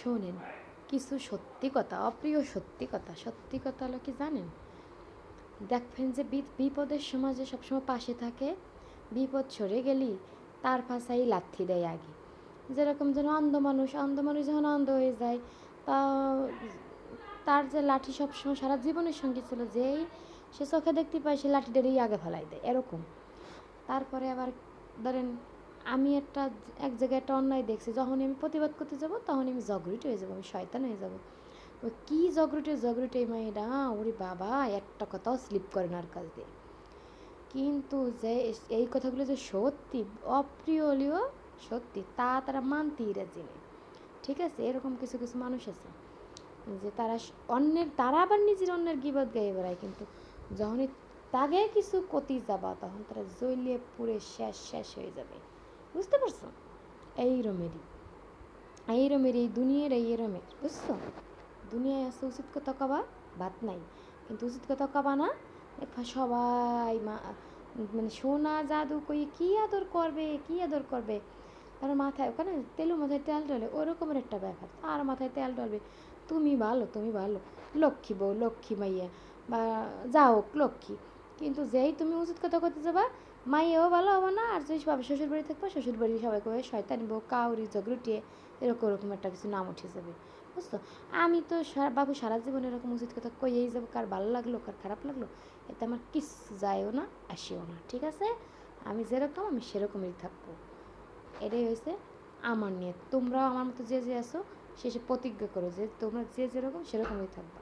শোনেন, কিছু সত্যি কথা, অপ্রিয় সত্যি কথা সত্যি কথা হলো কি জানেন? দেখবেন যে বিপদের সময় যে সবসময় পাশে থাকে, বিপদ সরে গেলি, তার পাশাই লাথি দেয় আগে। যেরকম যেন অন্ধ মানুষ অন্ধ মানুষ যখন অন্ধ হয়ে যায়, তা, তার যে লাঠি সবসময় সারা জীবনের সঙ্গে ছিল, যেই সে চোখে দেখতে পায়, সে লাঠিটারই আগে ফেলাই দেয়, এরকম। তারপরে আবার ধরেন আমি একটা, এক জায়গায় একটা অন্যায় দেখছি যখন আমি প্রতিবাদ করতে যাব তখন আমি জগরিট হয়ে যাব, আমি শয়তান হয়ে যাব। ওই কী জগরিটে জগরিটে এই মেয়েটা ওরে বাবা, একটা কথাও স্লিপ করে না আর কাছ দিয়ে। কিন্তু যে এই কথাগুলো যে সত্যি অপ্রিয় হলেও সত্যি, তা তারা মানতেই রাজি নেই। ঠিক আছে? এরকম কিছু কিছু মানুষ আছে, যে তারা অন্যের, তারা আবার নিজের অন্যের গিবত গায়ে বেড়ায়, কিন্তু যখনই তাগে কিছু কতি যাবা, তখন তারা জ্বলিয়ে পুড়ে শেষ শেষ হয়ে যাবে। বুঝতে পারছ? এই রমেরই। এই রমের এই দুনিয়ার এই রমের বুঝছ? দুনিয়ায় আছে উচিত কথা কবা ভাত নাই। কিন্তু উচিত কথা কবা না দেখা সবাই মা মানে সোনা, জাদু কই কি আদর করবে, কি আদর করবে? তার মাথায় ওখানে তেলু মাথায় তেল ডলে ওরকমের একটা ব্যাপার, তার মাথায় তেল ডলবে তুমি ভালো তুমি ভালো। লক্ষ্মী বউ, লক্ষ্মী মাইয়া, বা যাও লক্ষ্মী। কিন্তু যেই তুমি উচিত কথা করতে যাবা মাইয়াও ভালো হব না, আর যদি বাবা শ্বশুর বাড়ি থাকবা শ্বশুর বাড়ি সবাই কবে শয়তানি বউ, কাউরি জগরুটিয়ে এরকম এরকম একটা কিছু নাম উঠে যাবে বুঝতো আমি তো বাবু সারা জীবন এরকম উচিত কথা কইয়েই যাব, কার ভালো লাগল, কার খারাপ লাগল, এতে আমার কিছু যায়ও না, আসেও না, ঠিক আছে? আমি যেরকম, আমি সেরকমই থাকব। এটাই হয়েছে আমার নিয়ে তোমরাও আমার মতো যে যে আছো শেষে প্রতিজ্ঞা করো যে তোমরা যে যেরকম, সেরকমই থাকবা।